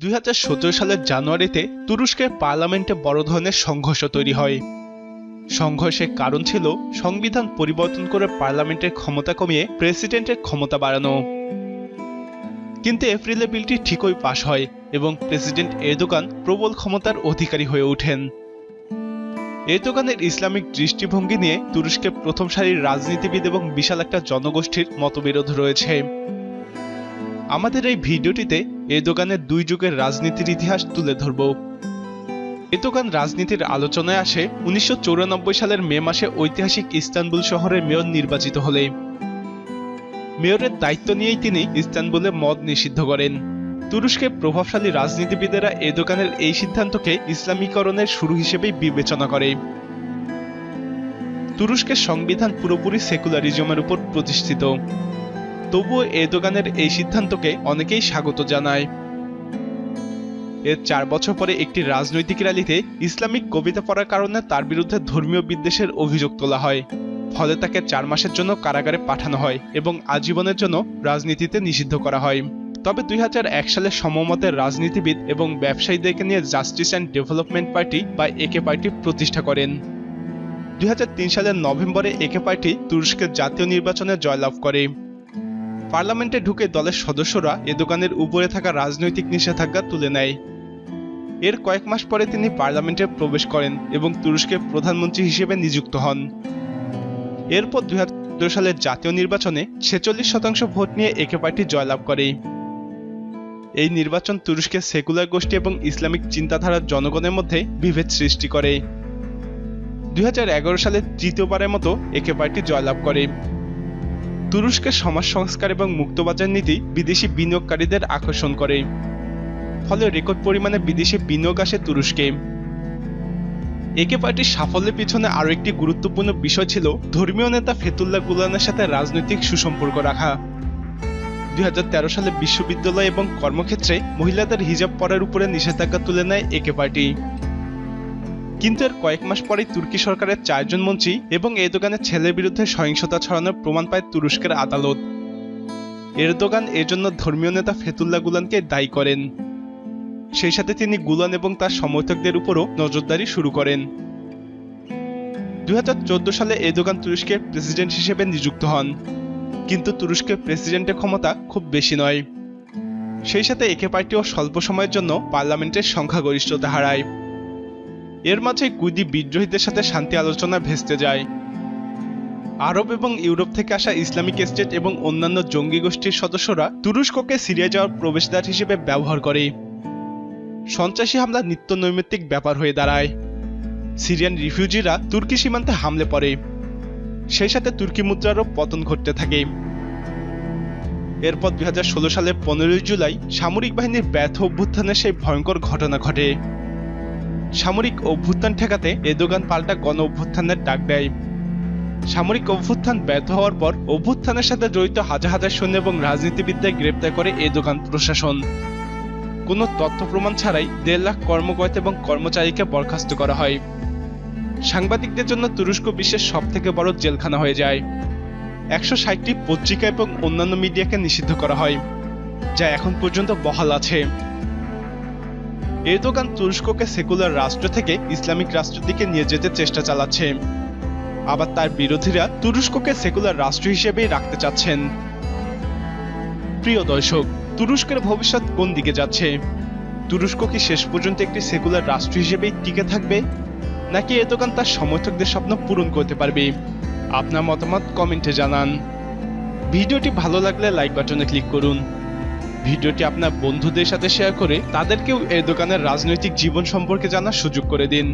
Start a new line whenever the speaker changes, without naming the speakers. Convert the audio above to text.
দুই হাজার সতেরো সালের জানুয়ারিতে তুরস্কের পার্লামেন্টে বড় ধরনের সংঘর্ষ তৈরি হয়। সংঘর্ষের কারণ ছিল সংবিধান পরিবর্তন করে পার্লামেন্টের ক্ষমতা কমিয়ে প্রেসিডেন্টের ক্ষমতা বাড়ানো। কিন্তু এপ্রিলে বিলটি ঠিকই পাশ হয় এবং প্রেসিডেন্ট এরদোগান প্রবল ক্ষমতার অধিকারী হয়ে ওঠেন। এরদোগানের ইসলামিক দৃষ্টিভঙ্গি নিয়ে তুরস্কের প্রথম সারির রাজনীতিবিদ এবং বিশাল একটা জনগোষ্ঠীর মতবিরোধ রয়েছে। আমাদের এই ভিডিওটিতে এরদোগানের দুই যুগের রাজনীতির ইতিহাস তুলে ধরব। এরদোগান রাজনীতির আলোচনায় আসে উনিশশো সালের মে মাসে ঐতিহাসিক ইস্তানবুল শহরের মেয়র নির্বাচিত হলে। মেয়রের দায়িত্ব নিয়েই তিনি ইস্তানবুলে মদ নিষিদ্ধ করেন। তুরস্কের প্রভাবশালী রাজনীতিবিদেরা এরদোগানের এই সিদ্ধান্তকে ইসলামীকরণের শুরু হিসেবেই বিবেচনা করে। তুরস্কের সংবিধান পুরোপুরি সেকুলারিজমের উপর প্রতিষ্ঠিত। তবুও এরদোগানের এই সিদ্ধান্তকে অনেকেই স্বাগত জানায়। এর চার বছর পরে একটি রাজনৈতিক র্যালিতে ইসলামিক কবিতা পড়ার কারণে তার বিরুদ্ধে ধর্মীয় বিদ্বেষের অভিযোগ তোলা হয়। ফলে তাকে চার মাসের জন্য কারাগারে পাঠানো হয় এবং আজীবনের জন্য রাজনীতিতে নিষিদ্ধ করা হয়। তবে দুই হাজার এক সালে সমমতের রাজনীতিবিদ এবং ব্যবসায়ীদেরকে নিয়ে জাস্টিস অ্যান্ড ডেভেলপমেন্ট পার্টি বা একে পার্টি প্রতিষ্ঠা করেন। দুই হাজার তিন সালের নভেম্বরে একে পার্টি তুরস্কের জাতীয় নির্বাচনে জয়লাভ করে। পার্লামেন্টে ঢুকে দলের সদস্যরা এ দোকানের উপরে থাকা রাজনৈতিক নিষেধাজ্ঞা তুলে নেয়। এর কয়েক মাস পরে তিনি পার্লামেন্টে প্রবেশ করেন এবং তুরস্কের প্রধানমন্ত্রী হিসেবে নিযুক্ত হন। এরপর দুই সালের জাতীয় নির্বাচনে ছেচল্লিশ শতাংশ ভোট নিয়ে একে পার্টি জয়লাভ করে। এই নির্বাচন তুরস্কের সেকুলার গোষ্ঠী এবং ইসলামিক চিন্তাধারার জনগণের মধ্যে বিভেদ সৃষ্টি করে। দুই হাজার এগারো সালে তৃতীয়বারের মতো একে পার্টি জয়লাভ করে। তুরস্কের সমাজ সংস্কার এবং মুক্তবাজার নীতি বিদেশি বিনিয়োগকারীদের আকর্ষণ করে। ফলে রেকর্ড পরিমাণে বিদেশি বিনিয়োগ আসে তুরস্কে। একে পার্টির সাফল্যের পিছনে আরও একটি গুরুত্বপূর্ণ বিষয় ছিল ধর্মীয় নেতা ফেতুল্লাহ গুলানের সাথে রাজনৈতিক সুসম্পর্ক রাখা। দুই হাজার তেরো সালে বিশ্ববিদ্যালয় এবং কর্মক্ষেত্রে মহিলাদের হিজাব পরার উপরে নিষেধাজ্ঞা তুলে নেয় একে পার্টি। কিন্তু এর কয়েক মাস পরেই তুর্কি সরকারের চারজন মন্ত্রী এবং এই দোকানের ছেলের বিরুদ্ধে সহিংসতা ছড়ানোর প্রমাণ পায় তুরস্কের আদালত। এরদোগান এর জন্য ধর্মীয় নেতা ফেতুল্লাহ গুলানকে দায়ী করেন। সেই সাথে তিনি গুলান এবং তার সমর্থকদের উপরও নজরদারি শুরু করেন। দু হাজার চোদ্দ সালে এরদোগান তুরস্কের প্রেসিডেন্ট হিসেবে নিযুক্ত হন। কিন্তু তুরস্কের প্রেসিডেন্টের ক্ষমতা খুব বেশি নয়। সেই সাথে একে পার্টিও স্বল্প সময়ের জন্য পার্লামেন্টের সংখ্যাগরিষ্ঠতা হারায়। এর মাঝে কুইদি বিদ্রোহীদের সাথে শান্তি আলোচনা ভেস্তে যায়। আরব এবং ইউরোপ থেকে আসা ইসলামিক স্টেট এবং অন্যান্য জঙ্গি গোষ্ঠীর সদস্যরা তুরস্ককে সিরিয়া যাওয়ার প্রবেশদ্বার হিসেবে ব্যবহার করে। সন্ত্রাসী হামলা নিত্য নৈমিত্তিক ব্যাপার হয়ে দাঁড়ায়। সিরিয়ান রিফিউজিরা তুর্কি সীমান্তে হামলে পড়ে। সেই সাথে তুর্কি মুদ্রারও পতন ঘটতে থাকে। এরপর দুই সালের পনেরোই জুলাই সামরিক বাহিনীর ব্যর্থ অভ্যুত্থানের সেই ভয়ঙ্কর ঘটনা ঘটে। সামরিক অভ্যুত্থান ঠেকাতে এদোগান পাল্টা গণ অভ্যুত্থানের ডাক দেয়। সামরিক অভ্যুত্থান ব্যর্থ হওয়ার পর অভ্যুত্থানের সাথে জড়িত হাজার হাজার সৈন্য এবং রাজনীতিবিদদের গ্রেপ্তার করে এদোগান প্রশাসন। কোনো তথ্য প্রমাণ ছাড়াই দেড় লাখ কর্মকর্তা এবং কর্মচারীকে বরখাস্ত করা হয়। সাংবাদিকদের জন্য তুরস্ক বিশ্বের সব থেকে বড় জেলখানা হয়ে যায়। একশো ষাটটি পত্রিকা এবং অন্যান্য মিডিয়াকে নিষিদ্ধ করা হয়, যা এখন পর্যন্ত বহাল আছে। এরদোগান তুরস্ককে সেকুলার রাষ্ট্র থেকে ইসলামিক রাষ্ট্রের দিকে নিয়ে যেতে চেষ্টা চালাচ্ছে। আবার তার বিরোধীরা তুরস্ককে সেকুলার রাষ্ট্র হিসেবেই রাখতে চাচ্ছেন। প্রিয় দর্শক, তুরস্কের ভবিষ্যৎ কোন দিকে যাচ্ছে? তুরস্ক কি শেষ পর্যন্ত একটি সেকুলার রাষ্ট্র হিসেবেই টিকে থাকবে? নাকি এরদোগান তার সমর্থকদের স্বপ্ন পূরণ করতে পারবে? আপনার মতামত কমেন্টে জানান। ভিডিওটি ভালো লাগলে লাইক বাটনে ক্লিক করুন। ভিডিওটি আপনার বন্ধুদের সাথে শেয়ার করে তাদেরকেও এই দোকানের রাজনৈতিক জীবন সম্পর্কে জানার সুযোগ করে দিন।